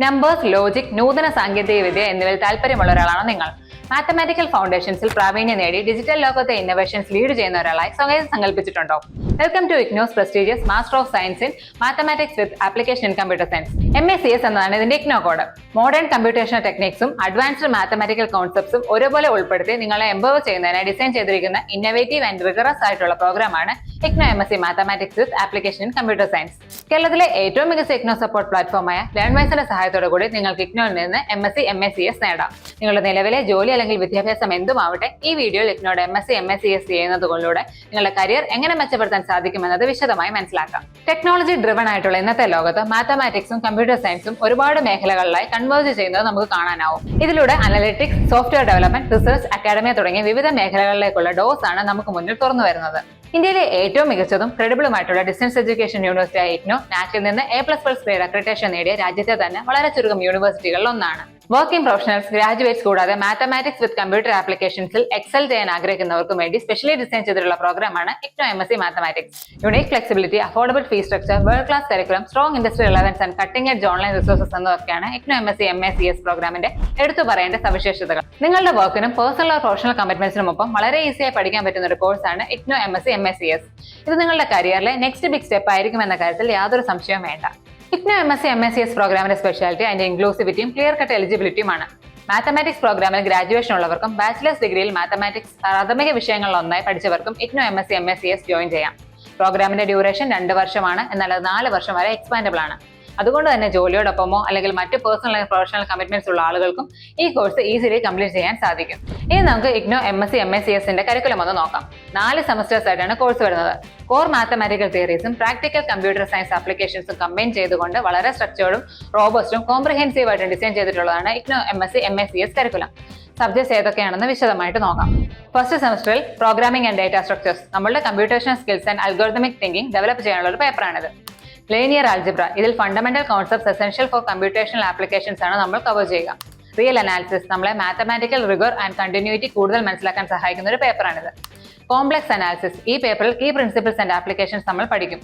Numbers logic നൂതന സാങ്കേതിക വിദ്യ എന്നിവയിൽ താല്പര്യമുള്ള ഒരാളാണ് നിങ്ങൾ. മാത്തമാറ്റിക്കൽ ഫൗണ്ടേഷൻസിൽ പ്രാവീണ്യം നേടി ഡിജിറ്റൽ ലോകത്തെ ഇന്നോവേഷൻസ് ലീഡ് ചെയ്യുന്ന ഒരാളായി സ്വയം സങ്കല്പിച്ചിട്ടുണ്ടോ welcome to IGNOU's prestigious master of science in mathematics with application in computer science M S C S എന്നതാണ് ഇതിന്റെ ഇഗ്നോ കോഡ് മോഡേൺ കമ്പ്യൂട്ടേഷണൽ ടെക്നിക്സും അഡ്വാൻസ്ഡ് മാത്തമാറ്റിക്കൽ കോൺസെപ്റ്റ്സും ഒരുപോലെ ഉൾപ്പെടുത്തി നിങ്ങളെ എംപവർ ചെയ്യുന്നതിനായി ഡിസൈൻ ചെയ്തിരിക്കുന്ന ഇന്നോവേറ്റീവ് ആൻഡ് റിഗറസ് ആയിട്ടുള്ള പ്രോഗ്രാമാണ് IGNOU M S C mathematics with application in computer science കേരളത്തിലെ ഏറ്റവും മികച്ച ഇഗ്നോ സപ്പോർട്ട് പ്ലാറ്റ്ഫോമായ ലേൺവൈസിന്റെ സഹായത്തോടു കൂടി നിങ്ങൾക്ക് ഇഗ്നോയിൽ നിന്ന് M S C M S C S നേടാം. നിങ്ങളുടെ നിലവിലെ ജോലി അല്ലെങ്കിൽ വിദ്യാഭ്യാസം എന്തുമാവട്ടെ ഈ വീഡിയോയിൽ ഇഗ്നോയുടെ M S C M S C S ചെയ്യുന്നതുകൊണ്ടിലൂടെ നിങ്ങളുടെ കരിയർ എങ്ങനെ മെച്ചപ്പെടുത്താൻ സാധിക്കുമെന്നത് വിശദമായി മനസ്സിലാക്കാം. ടെക്നോളജി ഡ്രിവൺ ആയിട്ടുള്ള ഇന്നത്തെ ലോകത്ത് മാത്തമാറ്റിക്സും കമ്പ്യൂട്ടർ സയൻസും ഒരുപാട് മേഖലകളിലായി കൺവേർജ് ചെയ്യുന്നത് നമുക്ക് കാണാനാവും. ഇതിലൂടെ analytics software development research academy തുടങ്ങിയ വിവിധ മേഖലകളിലേക്കുള്ള ഡോസ് ആണ് നമുക്ക് മുന്നിൽ തുറന്നു വരുന്നത്. ഇന്ത്യയിലെ ഏറ്റവും മികച്ചതും ക്രെഡിബിളുമായിട്ടുള്ള ഡിസ്റ്റൻസ് എഡ്യൂക്കേഷൻ യൂണിവേഴ്സിറ്റി ആയ ഇഗ്നോ നാറ്റിൽ നിന്ന് A plus plus grade accreditation നേടിയ രാജ്യത്തെ തന്നെ വളരെ ചുരുക്കം യൂണിവേഴ്സിറ്റികളിൽ ഒന്നാണ്. വർക്കിംഗ് പ്രൊഫഷണൽസ് ഗ്രാജുവേറ്റ്സ് കൂടാതെ മാത്തമാറ്റിക്സ് വിത്ത് കമ്പ്യൂട്ടർ ആപ്ലിക്കേഷൻസിൽ എക്സൽ ചെയ്യാൻ ആഗ്രഹിക്കുന്നവർക്കും വേണ്ടി സ്പെഷ്യലി ഡിസൈൻ ചെയ്തിട്ടുള്ള പ്രോഗ്രാമാണ് IGNOU M S C mathematics unique flexibility affordable fee structure world class curriculum strong industry relevance and cutting edge online resources എന്നൊക്കെയാണ് IGNOU M S C M S C S പ്രോഗ്രാമിന്റെ എടുത്തു പറയേണ്ട സവിശേഷതകൾ. നിങ്ങളുടെ വർക്കിനും personal or professional കമ്മിറ്റ്മെന്റ്സിനും ഒപ്പം വളരെ ഈസിയായി പഠിക്കാൻ പറ്റുന്ന ഒരു കോഴ്സാണ് IGNOU M S C M S C S ഇത് നിങ്ങളുടെ കരിയറിലെ നെക്സ്റ്റ് ബിഗ് സ്റ്റെപ്പ് ആയിരിക്കും എന്ന കാര്യത്തിൽ യാതൊരു സംശയവും വേണ്ട. IGNOU M S C M S C S പ്രോഗ്രാമിന്റെ സ്പെഷ്യാലിറ്റി അതിന്റെ ഇൻക്ലൂസിവിറ്റിയും ക്ലിയർ കട്ട് എലിജിബിലിറ്റിയുമാണ് മാത്തമാറ്റിക്സ് പ്രോഗ്രാമിൽ ഗ്രാജുവേഷൻ ഉള്ളവർക്കും ബാച്ചിലേഴ്സ് ഡിഗ്രിയിൽ മാത്തമാറ്റിക്സ് പ്രാഥമിക വിഷയങ്ങളിൽ ഒന്നായി പഠിച്ചവർക്കും IGNOU M S C M S C S join ചെയ്യാം. പ്രോഗ്രാമിന്റെ ഡ്യൂറേഷൻ രണ്ട് വർഷമാണ് എന്നാൽ അത് നാല് വർഷം വരെ എക്സ്പാൻഡബിൾ ആണ്. അതുകൊണ്ട് തന്നെ ജോലിയോടൊപ്പമോ അല്ലെങ്കിൽ മറ്റ് പേഴ്സണൽ അല്ലെങ്കിൽ പ്രൊഫഷണൽ കമ്മിറ്റ്മെന്റ്സ് ഉള്ള ആളുകൾക്കും ഈ കോഴ്സ് ഈസിലി കംപ്ലീറ്റ് ചെയ്യാൻ സാധിക്കും. ഇനി നമുക്ക് IGNOU M S C M S C എസിന്റെ കരിക്കുലം ഒന്ന് നോക്കാം. നാല് സെമസ്റ്റേഴ്സ് ആയിട്ടാണ് കോഴ്സ് വരുന്നത്. കോർ മാത്തമാറ്റിക്കൽ തിയറീസും പ്രാക്ടിക്കൽ കമ്പ്യൂട്ടർ സയൻസ് ആപ്ലിക്കേഷൻസും കമ്പൈൻ ചെയ്തുകൊണ്ട് വളരെ സ്ട്രക്ചേർഡും റോബസ്റ്റും കോംപ്രിഹെൻസീവ് ആയിട്ട് ഡിസൈൻ ചെയ്തിട്ടുള്ളതാണ് IGNOU M S C M S C S curriculum subjects ഏതൊക്കെയാണെന്ന് വിശദമായിട്ട് നോക്കാം. ഫസ്റ്റ് സെമസ്റ്ററിൽ പ്രോഗ്രാമിംഗ് ആൻഡ് ഡേറ്റ സ്ട്രക്ചേഴ്സ് നമ്മുടെ computation skills and algorithmic thinking develop ചെയ്യാനുള്ള ഒരു പേപ്പറാണിത് ലീനിയർ ആൽജിബ്ര ഇതിൽ fundamental concepts essential for computational applications ആണ് നമ്മൾ കവർ ചെയ്യുക. റിയൽ അനാലിസിസ് നമ്മളെ മാത്തമാറ്റിക്കൽ റിഗർ ആൻഡ് കണ്ടിന്യൂറ്റി കൂടുതൽ മനസ്സിലാക്കാൻ സഹായിക്കുന്ന ഒരു പേപ്പറാണിത് കോംപ്ലക്സ് അനാലിസിസ് ഈ പേപ്പറിൽ കീ പ്രിൻസിപ്പിൾസ് ആൻഡ് ആപ്ലിക്കേഷൻസ് നമ്മൾ പഠിക്കും.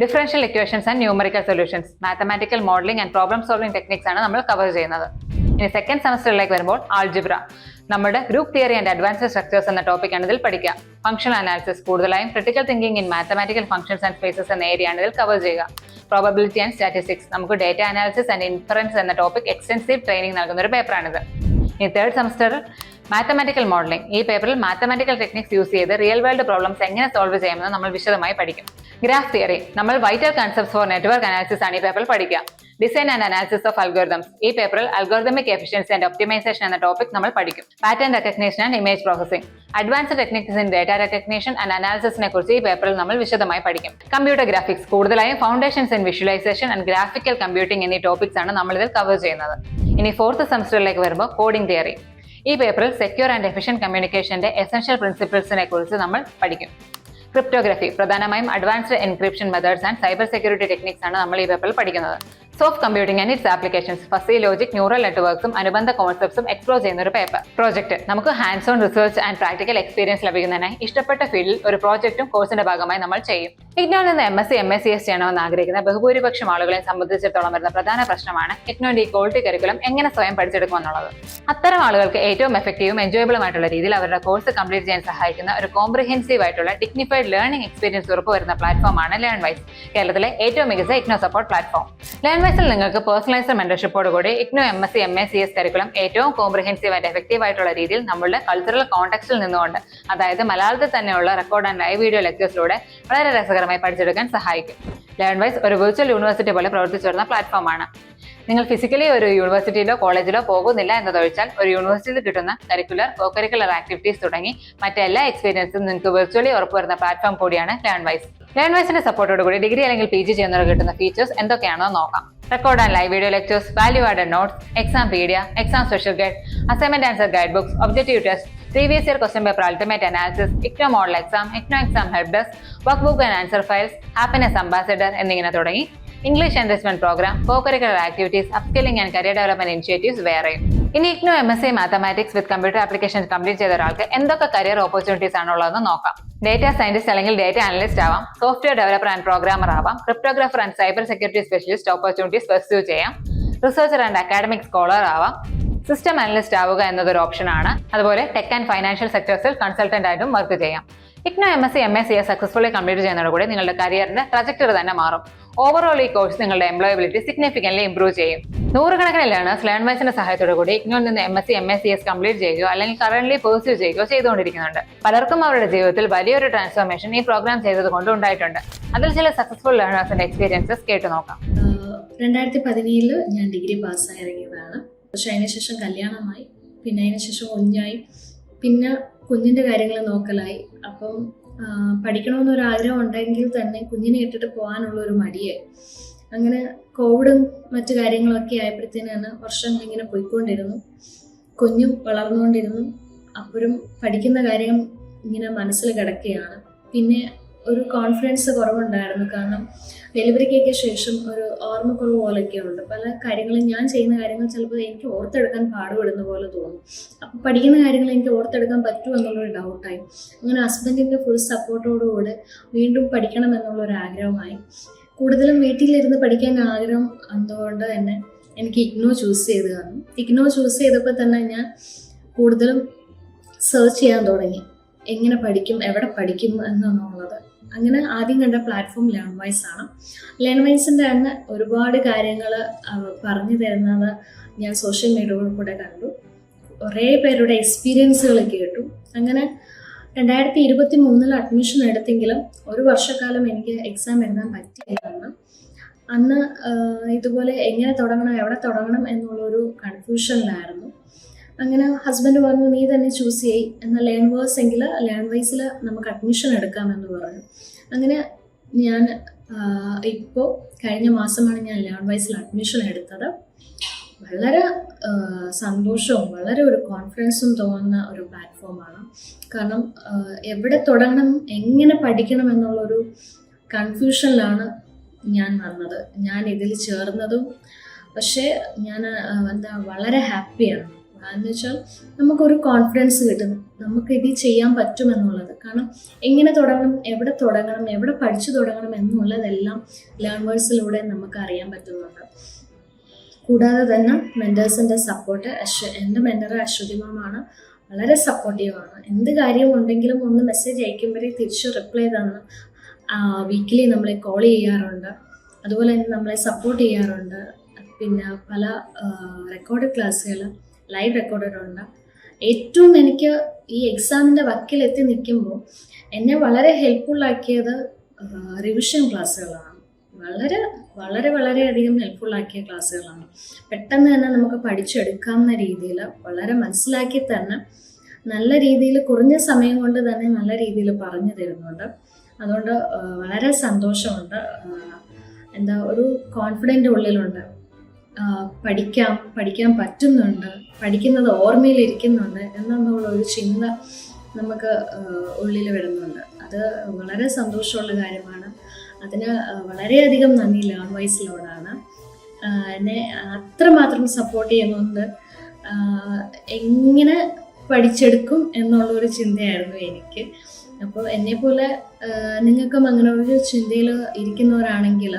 Differential equations and numerical solutions mathematical modelling and problem solving techniques ആണ് നമ്മൾ കവർ ചെയ്യുന്നത്. ഇനി സെക്കൻഡ് സെമസ്റ്ററിലേക്ക് വരുമ്പോൾ ആൾജിബ്ര നമ്മുടെ group theory and advanced structures എന്ന ടോപ്പിക്കാണ് ഇതിൽ പഠിക്കുക. ഫംഗ്ഷൻ അനാലിസിസ് കൂടുതലായും critical thinking in mathematical functions and phases എന്ന ഏരിയയാണ് ഇതിൽ കവർ ചെയ്യുക. പ്രോബബിലിറ്റി ആൻഡ് സ്റ്റാറ്റിസ്റ്റിക്സ് നമുക്ക് ഡേറ്റ അനാലിസിസ് ആൻഡ് ഇൻഫറൻസ് എന്ന ടോപ്പിക് എക്സ്റ്റൻസീവ് ട്രെയിനിങ് നൽകുന്ന ഒരു പേപ്പറാണിത് ഈ തേർഡ് സെമസ്റ്ററിൽ മാത്തമാറ്റിക്കൽ മോഡലിംഗ് ഈ പേപ്പറിൽ മാത്തമാറ്റിക്കൽ ടെക്നിക്സ് യൂസ് ചെയ്ത് റിയൽ വേൾഡ് പ്രോബ്ലംസ് എങ്ങനെ സോൾവ് ചെയ്യാമെന്ന് നമ്മൾ വിശദമായി പഠിക്കും. ഗ്രാഫ് തിയറി നമ്മൾ vital concepts for network analysis ആണ് ഈ പേപ്പറിൽ പഠിക്കുക. Design and analysis of algorithms ഈ പേപ്പറിൽ അൽഗോറിതമിക് എഫിഷ്യൻസി ആൻഡ് ഒപ്റ്റിമൈസേഷൻ എന്ന ടോപ്പിക് നമ്മൾ പഠിക്കും. Pattern recognition and image processing advanced techniques in data recognition and അനാലിസിസിനെ കുറിച്ച് ഈ പേപ്പറിൽ നമ്മൾ വിശദമായി പഠിക്കും. കമ്പ്യൂട്ടർ ഗ്രാഫിക്സ് കൂടുതലായും foundations in visualisation and graphical computing എന്നീ ടോപ്പിക്സ് ആണ് നമ്മൾ ഇതിൽ കവർ ചെയ്യുന്നത്. ഇനി ഫോർത്ത് സെമസ്റ്ററിലേക്ക് വരുമ്പോൾ കോഡിംഗ് തിയറി ഈ പേപ്പറിൽ സെക്യൂർ ആൻഡ് എഫിഷ്യൻ കമ്മ്യൂണിക്കേഷന്റെ എസൻഷ്യൽ പ്രിൻസിപ്പിൾസിനെ കുറിച്ച് നമ്മൾ പഠിക്കും. ക്രിപ്റ്റോഗ്രഫി പ്രധാനമായും advanced encryption methods and cyber security techniques ആണ് നമ്മൾ ഈ പേപ്പറിൽ പഠിക്കുന്നത്. Soft computing and its applications fuzzy logic neural നെറ്റ്വർക്ക്സും അനുബന്ധ കോൺസെപ്റ്റ്സും എക്സ്പ്ലോർ ചെയ്യുന്ന ഒരു പേപ്പർ പ്രോജക്ട് നമുക്ക് hands on research and practical experience ലഭിക്കുന്നതിനായി ഇഷ്ടപ്പെട്ട ഫീൽഡിൽ ഒരു പ്രോജക്റ്റും കോഴ്സിന്റെ ഭാഗമായി നമ്മൾ ചെയ്യും. ഇഗ്നോയിൽ നിന്ന് M S C M S C S ചെയ്യണമെന്ന് ആഗ്രഹിക്കുന്ന ബഹുഭൂരിപക്ഷം ആളുകളെ സംബന്ധിച്ചിടത്തോളം വരുന്ന പ്രധാന പ്രശ്നമാണ് ഇഗ്നോന്റെ ഈ ക്വാളിറ്റി കരിക്കുലം എങ്ങനെ സ്വയം പഠിച്ചെടുക്കുമെന്നുള്ളത് അത്തരം ആളുകൾക്ക് ഏറ്റവും എഫക്റ്റീവും എൻജോയബിളും ആയിട്ടുള്ള രീതിയിൽ അവരുടെ കോഴ്സ് കംപ്ലീറ്റ് ചെയ്യാൻ സഹായിക്കുന്ന ഒരു കോംപ്രിഹെൻസീവ് ആയിട്ടുള്ള ഡിഗ്നിഫൈഡ് ലേണിംഗ് എക്സ്പീരിയൻസ് ഉറപ്പുവരുന്ന പ്ലാറ്റ്ഫോമാണ് ലേൺ വൈസ് കേരളത്തിലെ ഏറ്റവും മികച്ച ഇഗ്നോ സപ്പോർട്ട് പ്ലാറ്റ്ഫോം ലേൺ വൈസിൽ നിങ്ങൾക്ക് പേഴ്സണലൈസ്ഡ് മെന്റർഷിപ്പോട് കൂടി IGNOU M S C M S C S curriculum ഏറ്റവും കോംപ്രിഹെൻസീവ് ആൻഡ് എഫക്റ്റീവ് ആയിട്ടുള്ള രീതിയിൽ നമ്മളുടെ കൾച്ചറൽ കോൺടാക്സിൽ നിന്നുകൊണ്ട് അതായത് മലയാളത്തിൽ തന്നെയുള്ള റെക്കോർഡ് ആൻഡ് ലൈവ് വീഡിയോ ലെക്ചേഴ്സിലൂടെ വളരെ രസകരമായി പഠിച്ചെടുക്കാൻ സഹായിക്കും. ലേൺ വൈസ് ഒരു വിർച്വൽ യൂണിവേഴ്സിറ്റി പോലെ പ്രവർത്തിച്ചു വരുന്ന പ്ലാറ്റ്ഫോമാണ് നിങ്ങൾ ഫിസിക്കലി ഒരു യൂണിവേഴ്സിറ്റിയിലോ കോളേജിലോ പോകുന്നില്ല എന്നതൊഴിച്ചാൽ ഒരു യൂണിവേഴ്സിറ്റിയിൽ കിട്ടുന്ന കരിക്കുലർ കോ കരിക്കുലർ ആക്ടിവിറ്റീസ് തുടങ്ങി മറ്റെല്ലാ എക്സ്പീരിയൻസും നിങ്ങൾക്ക് വിർച്വലി ഉറപ്പുവരുന്ന പ്ലാറ്റ്ഫോം കൂടിയാണ് ലേൺ വൈസ് ലേൺ വൈസിന്റെ സപ്പോർട്ടോട് കൂടി ഡിഗ്രി അല്ലെങ്കിൽ പി ജി ചെയ്യുന്നവർ കിട്ടുന്ന ഫീച്ചേഴ്സ് എന്തൊക്കെയാണെന്ന് നോക്കാം. Record and live video lectures value added notes exampedia exam special guide assignment answer guide books objective test previous year question paper ultimate analysis IGNOU model exam IGNOU exam help desk work book and answer files happiness ambassador എന്നിങ്ങനെ തുടങ്ങി. English enrichment programme co curricular activities upskilling and career development initiatives വേറെയും. ഇനി IGNOU M S C mathematics with computer application complete ചെയ്ത ഒരാൾക്ക് എന്തൊക്കെ career opportunities ആണുള്ളതെന്ന് നോക്കാം. Data scientist അല്ലെങ്കിൽ ഡേറ്റ അനലിസ്റ്റ് ആവാം സോഫ്റ്റ്വെയർ ഡെവലപ്പർ ആൻഡ് പ്രോഗ്രാമർ ആവാം cryptographer and cyber security specialist opportunities pursue ചെയ്യാം റിസർച്ചർ ആൻഡ് അക്കാഡമിക് സ്കോളർ ആവാം സിസ്റ്റം അനലിസ്റ്റ് ആവുക എന്നതൊരു ഓപ്ഷനാണ് അതുപോലെ ടെക് ആൻഡ് ഫൈനാൻഷ്യൽ സെക്ടേഴ്സിൽ കൺസൾട്ടന്റ് ആയിട്ടും വർക്ക് ചെയ്യാം. IGNOU M S C M S C successfully complete ചെയ്യുന്നതോടുകൂടി നിങ്ങളുടെ കരിയറിന്റെ ട്രജക്ടറി തന്നെ മാറും. ഓവറോൾ ഈ കോഴ്സ് നിങ്ങളുടെ എംപ്ലോയബിലിറ്റി സിഗ്നിഫിക്കൻലി ഇംപ്രൂവ് ചെയ്യും. നൂറുകണക്കിന് ലേണേഴ്സ് ലേൺ വൈസിന്റെ സഹായത്തോടെ കൂടി ഇഗ്നോയിൽ നിന്ന് M S C M S C S complete ചെയ്യുകയോ അല്ലെങ്കിൽ കറന്റ്ലി പേഴ്സ്യൂ ചെയ്യുകയോ ചെയ്തുകൊണ്ടിരിക്കുന്നുണ്ട്. പലർക്കും അവരുടെ ജീവിതത്തിൽ വലിയൊരു ട്രാൻസ്ഫോർമേഷൻ ഈ പ്രോഗ്രാം ചെയ്തത് കൊണ്ട് ഉണ്ടായിട്ടുണ്ട്. അതിൽ ചില സക്സസ്ഫുൾ ലേണേഴ്സിന്റെ എക്സ്പീരിയൻസസ് കേട്ടു നോക്കാം. രണ്ടായിരത്തി പതിനേഴിൽ ഞാൻ ഡിഗ്രി പാസ്സായി ഇറങ്ങിയതാണ് പക്ഷെ അതിനുശേഷം കല്യാണമായി. പിന്നെ അതിനുശേഷം കുഞ്ഞായി. പിന്നെ കുഞ്ഞിന്റെ കാര്യങ്ങൾ നോക്കലായി. അപ്പം പഠിക്കണമെന്ന് പഠിക്കണമെന്നൊരു ആഗ്രഹം ഉണ്ടെങ്കിൽ തന്നെ കുഞ്ഞിനെ ഇട്ടിട്ട് പോകാനുള്ള ഒരു മടിയായി അങ്ങനെ കോവിഡും മറ്റു കാര്യങ്ങളൊക്കെ ആയപ്പോഴത്തേനാണ് വർഷങ്ങൾ ഇങ്ങനെ പോയിക്കൊണ്ടിരുന്നു. കുഞ്ഞും വളർന്നുകൊണ്ടിരുന്നു. അപ്പോഴും പഠിക്കുന്ന കാര്യം ഇങ്ങനെ മനസ്സിൽ കിടക്കുകയാണ്. പിന്നെ ഒരു കോൺഫിഡൻസ് കുറവുണ്ടായിരുന്നു. കാരണം ഡെലിവറിക്കൊക്കെ ശേഷം ഒരു ഓർമ്മക്കുറവ് പോലെയൊക്കെ ഉണ്ട്. പല കാര്യങ്ങളും ഞാൻ ചെയ്യുന്ന കാര്യങ്ങൾ ചിലപ്പോൾ എനിക്ക് ഓർത്തെടുക്കാൻ പാടുപെടുന്ന പോലെ തോന്നും. അപ്പം പഠിക്കുന്ന കാര്യങ്ങൾ എനിക്ക് ഓർത്തെടുക്കാൻ പറ്റുമോ എന്നുള്ളൊരു ഡൗട്ടായി അങ്ങനെ ഹസ്ബൻഡിന്റെ ഫുൾ സപ്പോർട്ടോടുകൂടെ വീണ്ടും പഠിക്കണം എന്നുള്ളൊരു ആഗ്രഹമായി കൂടുതലും വീട്ടിലിരുന്ന് പഠിക്കാൻ ആഗ്രഹം എന്തുകൊണ്ട് തന്നെ എനിക്ക് ഇഗ്നോ ചൂസ് ചെയ്ത് തന്നു ഇഗ്നോ ചൂസ് ചെയ്തപ്പോൾ തന്നെ ഞാൻ കൂടുതലും സെർച്ച് ചെയ്യാൻ തുടങ്ങി. എങ്ങനെ പഠിക്കും എവിടെ പഠിക്കും എന്നുള്ളത്. അങ്ങനെ ആദ്യം കണ്ട പ്ലാറ്റ്ഫോം ലേൺ വൈസ് ആണ്. ലേൺ വൈസിന്റെ തന്നെ ഒരുപാട് കാര്യങ്ങൾ പറഞ്ഞു തരുന്നത് ഞാൻ സോഷ്യൽ മീഡിയകളിൽ കൂടെ കണ്ടു. കുറേ പേരുടെ എക്സ്പീരിയൻസുകൾ കേട്ടു. അങ്ങനെ രണ്ടായിരത്തി ഇരുപത്തി മൂന്നിൽ അഡ്മിഷൻ എടുത്തെങ്കിലും ഒരു വർഷക്കാലം എനിക്ക് എക്സാം എഴുതാൻ പറ്റിയില്ല അന്ന് അന്ന് ഇതുപോലെ എങ്ങനെ തുടങ്ങണം എവിടെ തുടങ്ങണം എന്നുള്ളൊരു കൺഫ്യൂഷനിലായിരുന്നു അങ്ങനെ ഹസ്ബൻഡ് പറഞ്ഞു നീ തന്നെ ചൂസ് ചെയ്യ് എന്നാൽ ലേൺ വേഴ്സ് എങ്കിൽ ലേൺ വൈസിൽ നമുക്ക് അഡ്മിഷൻ എടുക്കാമെന്ന് പറഞ്ഞു. അങ്ങനെ ഞാൻ ഇപ്പോൾ കഴിഞ്ഞ മാസമാണ് ഞാൻ ലേൺ വൈസിൽ അഡ്മിഷൻ എടുത്തത്. വളരെ സന്തോഷവും വളരെ ഒരു കോൺഫിഡൻസും തോന്നുന്ന ഒരു പ്ലാറ്റ്ഫോമാണ് കാരണം എവിടെ തുടങ്ങണം എങ്ങനെ പഠിക്കണം എന്നുള്ളൊരു കൺഫ്യൂഷനിലാണ് ഞാൻ വന്നത്. ഞാൻ ഇതിൽ ചേർന്നതും പക്ഷേ ഞാൻ എന്താ വളരെ ഹാപ്പിയാണ് എന്ന് വെച്ചാൽ നമുക്കൊരു കോൺഫിഡൻസ് കിട്ടും. നമുക്ക് ഇത് ചെയ്യാൻ പറ്റുമെന്നുള്ളത്. കാരണം എങ്ങനെ തുടങ്ങണം എവിടെ തുടങ്ങണം എവിടെ പഠിച്ചു തുടങ്ങണം എന്നുള്ളതെല്ലാം ലേൺവേഴ്സിലൂടെ നമുക്ക് അറിയാൻ പറ്റുന്നുണ്ട്. കൂടാതെ തന്നെ മെന്റേഴ്സിന്റെ സപ്പോർട്ട് അശ്വ എന്റെ മെന്റർ അശ്വതി മാമാണ് വളരെ സപ്പോർട്ടീവാണ് എന്ത് കാര്യം ഉണ്ടെങ്കിലും ഒന്ന് മെസ്സേജ് അയക്കുമ്പോഴേ തിരിച്ച് റിപ്ലൈ തന്ന് വീക്കിലി നമ്മളെ കോൾ ചെയ്യാറുണ്ട്. അതുപോലെ തന്നെ നമ്മളെ സപ്പോർട്ട് ചെയ്യാറുണ്ട്. പിന്നെ പല റെക്കോർഡ് ക്ലാസ്സുകൾ ലൈവ് റെക്കോർഡഡ് ഉണ്ട്. ഏറ്റവും എനിക്ക് ഈ എക്സാമിന്റെ വക്കിലെത്തി നിൽക്കുമ്പോൾ എന്നെ വളരെ ഹെൽപ്ഫുള്ളാക്കിയത് റിവിഷൻ ക്ലാസ്സുകളാണ്. വളരെ വളരെ വളരെയധികം ഹെൽപ്ഫുള്ളാക്കിയ ക്ലാസ്സുകളാണ്. പെട്ടെന്ന് തന്നെ നമുക്ക് പഠിച്ചെടുക്കാവുന്ന രീതിയിൽ വളരെ മനസ്സിലാക്കി തന്നെ നല്ല രീതിയിൽ കുറഞ്ഞ സമയം കൊണ്ട് തന്നെ നല്ല രീതിയിൽ പറഞ്ഞു തരുന്നുണ്ട്. അതുകൊണ്ട് വളരെ സന്തോഷമുണ്ട്. എന്താ ഒരു കോൺഫിഡന്റ് ഉള്ളിലുണ്ട്. പഠിക്കാം പഠിക്കാൻ പറ്റുന്നുണ്ട് പഠിക്കുന്നത് ഓർമ്മയിലിരിക്കുന്നുണ്ട് എന്നുള്ള ഒരു ചിന്ത നമുക്ക് ഉള്ളിൽ വരുന്നുണ്ട്. അത് വളരെ സന്തോഷമുള്ള കാര്യമാണ്. അതിന് വളരെയധികം നന്ദി ലേൺ വൈസിലോടാണ് എന്നെ അത്രമാത്രം സപ്പോർട്ട് ചെയ്യുന്നുണ്ട്. എങ്ങനെ പഠിച്ചെടുക്കും എന്നുള്ള ഒരു ചിന്തയായിരുന്നു എനിക്ക്. അപ്പോൾ എന്നെ പോലെ നിങ്ങൾക്കും അങ്ങനെ ഒരു ചിന്തയിൽ ഇരിക്കുന്നവരാണെങ്കിൽ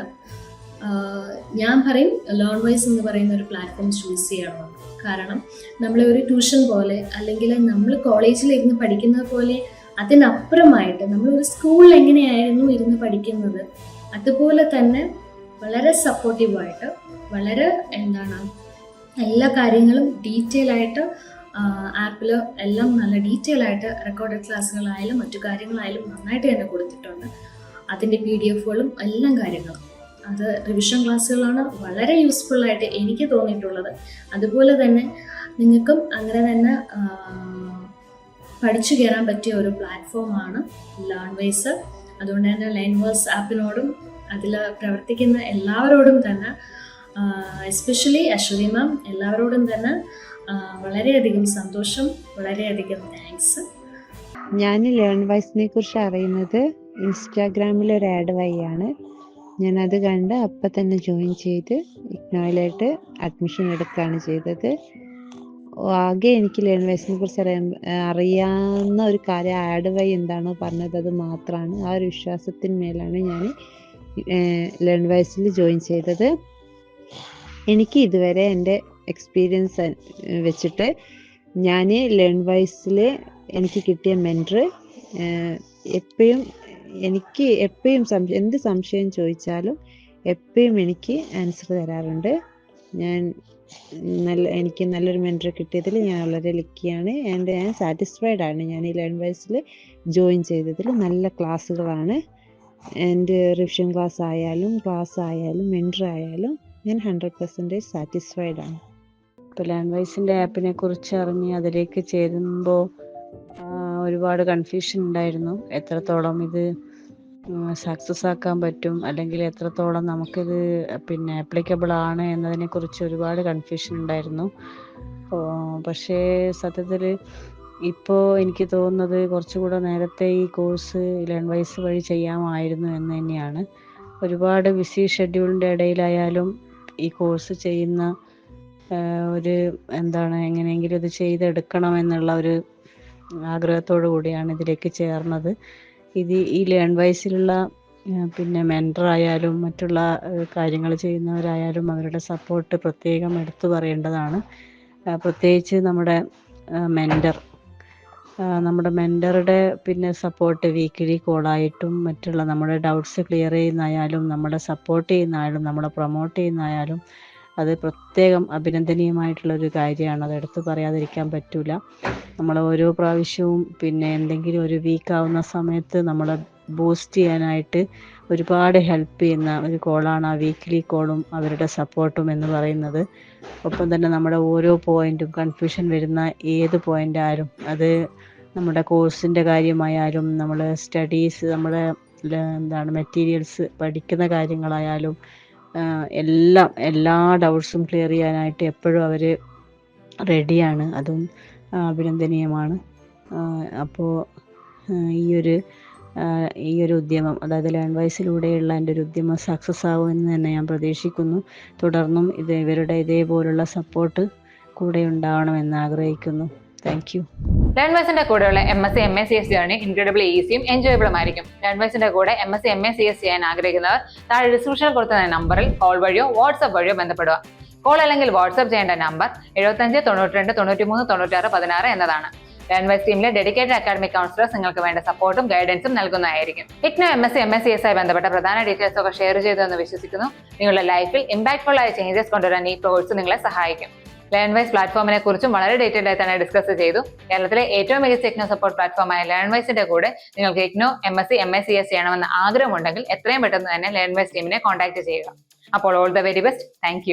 ഞാൻ പറയും ലേൺ വൈസ് എന്ന് പറയുന്ന ഒരു പ്ലാറ്റ്ഫോം ചൂസ് ചെയ്യണം. കാരണം നമ്മളെ ഒരു ട്യൂഷൻ പോലെ അല്ലെങ്കിൽ നമ്മൾ കോളേജിൽ ഇരുന്ന് പഠിക്കുന്നത് പോലെ അതിനപ്പുറമായിട്ട് നമ്മളൊരു സ്കൂളിൽ എങ്ങനെയായിരുന്നു ഇരുന്ന് പഠിക്കുന്നത് അതുപോലെ തന്നെ വളരെ സപ്പോർട്ടീവായിട്ട് വളരെ എന്താണ് എല്ലാ കാര്യങ്ങളും ഡീറ്റെയിൽ ആയിട്ട് ആപ്പിൽ എല്ലാം നല്ല ഡീറ്റെയിൽ ആയിട്ട് റെക്കോർഡഡ് ക്ലാസ്സുകളായാലും മറ്റു കാര്യങ്ങളായാലും നന്നായിട്ട് തന്നെ കൊടുത്തിട്ടുണ്ട്. അതിന്റെ പി ഡി എഫുകളും എല്ലാം കാര്യങ്ങളും. അത് റിവിഷൻ ക്ലാസ്സുകളാണ് വളരെ യൂസ്ഫുള്ളായിട്ട് എനിക്ക് തോന്നിയിട്ടുള്ളത്. അതുപോലെ തന്നെ നിങ്ങൾക്കും അങ്ങനെ തന്നെ പഠിച്ചു കയറാൻ പറ്റിയ ഒരു പ്ലാറ്റ്ഫോമാണ് ലേൺ വൈസ് അതുകൊണ്ട് തന്നെ ലേൺവേഴ്സ് ആപ്പിനോടും അതിൽ പ്രവർത്തിക്കുന്ന എല്ലാവരോടും തന്നെ എസ്പെഷ്യലി അശ്വതി മാം എല്ലാവരോടും തന്നെ വളരെയധികം സന്തോഷം വളരെയധികം താങ്ക്സ് ഞാൻ ലേൺ വൈസിനെ കുറിച്ച് അറിയുന്നത് ഇൻസ്റ്റാഗ്രാമിൽ ഒരു ആഡ് വഴിയാണ്. ഞാനത് കണ്ട് അപ്പം തന്നെ ജോയിൻ ചെയ്ത് ഇഗ്നോയിലായിട്ട് അഡ്മിഷൻ എടുക്കുകയാണ് ചെയ്തത്. ആകെ എനിക്ക് ലേൺ വൈസിനെ കുറിച്ച് അറിയാൻ അറിയാവുന്ന ഒരു കാര്യം ആഡ് വൈ എന്താണോ പറഞ്ഞത് അത് മാത്രമാണ് ആ ഒരു വിശ്വാസത്തിന്മേലാണ് ഞാൻ ലേൺ വൈസിൽ ജോയിൻ ചെയ്തത്. എനിക്ക് ഇതുവരെ എന്റെ എക്സ്പീരിയൻസ് വെച്ചിട്ട് ഞാൻ ലേൺ വൈസിൽ എനിക്ക് കിട്ടിയ മെന്റർ എപ്പോഴും എനിക്ക് എപ്പോഴും സംശയം എന്ത് സംശയം ചോദിച്ചാലും എപ്പോഴും എനിക്ക് ആൻസർ തരാറുണ്ട്. ഞാൻ നല്ല എനിക്ക് നല്ലൊരു മെന്റർ കിട്ടിയതിൽ ഞാൻ വളരെ ലക്കിയാണ് ആൻഡ് ഞാൻ സാറ്റിസ്ഫൈഡ് ആണ്. ഞാൻ ഈ ലേൺ വൈസിൽ ജോയിൻ ചെയ്തതിൽ നല്ല ക്ലാസ്സുകളാണ് ആൻഡ് റിവിഷൻ ക്ലാസ് ആയാലും ക്ലാസ് ആയാലും മെന്റർ ആയാലും ഞാൻ ഹൺഡ്രഡ് പെർസെന്റേജ് സാറ്റിസ്ഫൈഡ് ആണ്. ഇപ്പോൾ ലേൺ വൈസിന്റെ ആപ്പിനെ കുറിച്ച് അറിഞ്ഞ് അതിലേക്ക് ചേരുമ്പോൾ ഒരുപാട് കൺഫ്യൂഷൻ ഉണ്ടായിരുന്നു. എത്രത്തോളം ഇത് സക്സസ് ആക്കാൻ പറ്റും? അല്ലെങ്കിൽ എത്രത്തോളം നമുക്കിത് പിന്നെ അപ്ലിക്കബിൾ ആണ് എന്നതിനെക്കുറിച്ച് ഒരുപാട് കൺഫ്യൂഷൻ ഉണ്ടായിരുന്നു. പക്ഷേ സത്യത്തിൽ ഇപ്പോൾ എനിക്ക് തോന്നുന്നത് കുറച്ചുകൂടെ നേരത്തെ ഈ കോഴ്സ് ലേൺ വൈസ് വഴി ചെയ്യാമായിരുന്നു എന്ന് തന്നെയാണ്. ഒരുപാട് ബിസി ഷെഡ്യൂളിന്റെ ഇടയിലായാലും ഈ കോഴ്സ് ചെയ്യുന്ന ഒരു എന്താണ് എങ്ങനെയെങ്കിലും ഇത് ചെയ്തെടുക്കണം എന്നുള്ള ഒരു ആഗ്രഹത്തോടു കൂടിയാണ് ഇതിലേക്ക് ചേർന്നത്. ഇത് ഈ ലേൺ വൈസിലുള്ള പിന്നെ മെന്റർ ആയാലും മറ്റുള്ള കാര്യങ്ങൾ ചെയ്യുന്നവരായാലും അവരുടെ സപ്പോർട്ട് പ്രത്യേകം എടുത്തു പറയേണ്ടതാണ്. പ്രത്യേകിച്ച് നമ്മുടെ മെന്റർ. നമ്മുടെ മെന്ററുടെ പിന്നെ സപ്പോർട്ട് വീക്കിലി കോളായിട്ടും മറ്റുള്ള നമ്മുടെ ഡൗട്ട്സ് ക്ലിയർ ചെയ്യുന്നതായാലും നമ്മുടെ സപ്പോർട്ട് ചെയ്യുന്നതായാലും നമ്മളെ പ്രൊമോട്ട് ചെയ്യുന്നതായാലും അത് പ്രത്യേകം അഭിനന്ദനീയമായിട്ടുള്ള ഒരു കാര്യമാണ്. അത് എടുത്തു പറയാതിരിക്കാൻ പറ്റൂല. നമ്മൾ ഓരോ പ്രാവശ്യവും പിന്നെ എന്തെങ്കിലും ഒരു വീക്ക് ആവുന്ന സമയത്ത് നമ്മളെ ബൂസ്റ്റ് ചെയ്യാനായിട്ട് ഒരുപാട് ഹെൽപ്പ് ചെയ്യുന്ന ഒരു കോളാണ് ആ വീക്ക്ലി കോളും അവരുടെ സപ്പോർട്ടും എന്ന് പറയുന്നത്. ഒപ്പം തന്നെ നമ്മുടെ ഓരോ പോയിന്റും കൺഫ്യൂഷൻ വരുന്ന ഏത് പോയിന്റ് ആയാലും അത് നമ്മുടെ കോഴ്സിന്റെ കാര്യമായാലും നമ്മൾ സ്റ്റഡീസ് നമ്മുടെ എന്താണ് മെറ്റീരിയൽസ് പഠിക്കുന്ന കാര്യങ്ങളായാലും എല്ലാം എല്ലാ ഡൗട്ട്സും ക്ലിയർ ചെയ്യാനായിട്ട് എപ്പോഴും അവർ റെഡിയാണ് അതും അഭിനന്ദനീയമാണ്. അപ്പോൾ ഈ ഒരു ഈ ഒരു ഉദ്യമം അതായത് ലാൻഡ് വൈസിലൂടെയുള്ള എന്റെ ഒരു ഉദ്യമം സക്സസ് ആകുമെന്ന് തന്നെ ഞാൻ പ്രതീക്ഷിക്കുന്നു. തുടർന്നും ഇത് ഇവരുടെ ഇതേപോലുള്ള സപ്പോർട്ട് കൂടെ ഉണ്ടാവണമെന്ന് ആഗ്രഹിക്കുന്നു. താങ്ക് ലേൺ കൂടെയുള്ള M S C M S C S journey incredible ഈസിയും എൻജോയബിളും ആയിരിക്കും വൈസിന്റെ കൂടെ M S C M S C S ചെയ്യാൻ ആഗ്രഹിക്കുന്നവർ താഴെ ഡിസ്ക്രിപ്ഷനിൽ കൊടുത്ത നമ്പറിൽ കോൾ വഴിയോ വാട്സ്ആപ്പ് വഴിയോ ബന്ധപ്പെടുക. കോൾ അല്ലെങ്കിൽ വാട്സ്ആപ്പ് ചെയ്യേണ്ട നമ്പർ എഴുപത്തഞ്ച് തൊണ്ണൂറ്റി രണ്ട് തൊണ്ണൂറ്റിരണ്ട് തൊണ്ണൂറ്റിമൂന്ന് തൊണ്ണൂറ്റാറ് പതിനാറ് എന്നതാണ്. ലേൺ വൈസ് ടീമിലെ ഡെഡിക്കേറ്റഡ് അക്കാഡമിക് കൗൺസിലേഴ്സ് നിങ്ങൾക്ക് വേണ്ട സപ്പോർട്ടും ഗൈഡൻസും നൽകുന്നതായിരിക്കും. IGNOU M S C M S C S ആയി ബന്ധപ്പെട്ട പ്രധാന ഡീറ്റെയിൽസ് ഒക്കെ ഷെയർ ചെയ്തു എന്ന് വിശ്വസിക്കുന്നു. നിങ്ങളുടെ ലൈഫിൽ ഇമ്പാക്ട്ഫുൾ ആയ ചേഞ്ചസ് കൊണ്ടുവരാൻ ഈ കോഴ്സ് നിങ്ങളെ സഹായിക്കും. ലേൺ വൈസ് പ്ലാറ്റ്ഫോമിനെ കുറിച്ചും വളരെ ഡീറ്റെയിൽ ആയി തന്നെ ഡിസ്കസ് ചെയ്തു. കേരളത്തിലെ ഏറ്റവും മികച്ച ഇഗ്നോ സപ്പോർട്ട് പ്ലാറ്റ്ഫോമായ ലേൺ വൈസിന്റെ കൂടെ നിങ്ങൾക്ക് IGNOU M S C M S C S ചെയ്യണമെന്ന് ആഗ്രഹമുണ്ടെങ്കിൽ എത്രയും പെട്ടെന്ന് തന്നെ ലേൺ വൈസ് ടീമിനെ കോൺടാക്ട് ചെയ്യുക. അപ്പോൾ all the very best thank